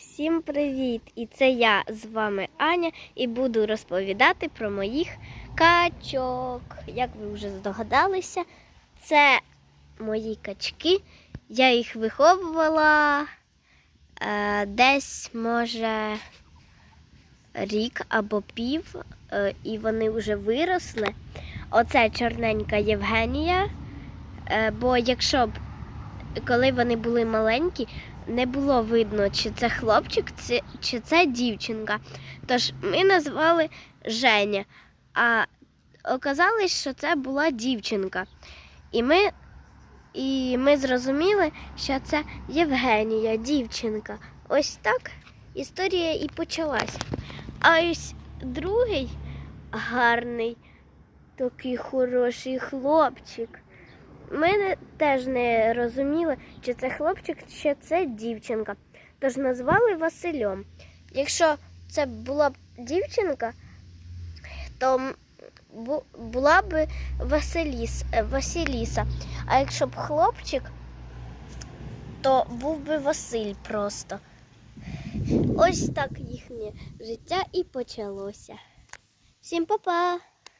Всім привіт! І це я з вами Аня і буду розповідати про моїх качок. Як ви вже здогадалися, це мої качки. Я їх виховувала е, десь, може, рік або пів, е, і вони вже виросли. Оце чорненька Євгенія. Е, бо якщо б коли вони були маленькі, не було видно, чи це хлопчик, чи, це дівчинка. Тож ми назвали Женя, а оказалось, що це була дівчинка. І ми, і ми зрозуміли, що це Євгенія, дівчинка. Ось так історія і почалась. А ось другий гарний, такий хороший хлопчик. Ми теж не розуміли, чи це хлопчик, чи це дівчинка. Тож назвали Василем. Якщо це була б дівчинка, то була б Василіс, е, Василіса. А якщо б хлопчик, то був би Василь просто. Ось так їхнє життя і почалося. Всім па-па!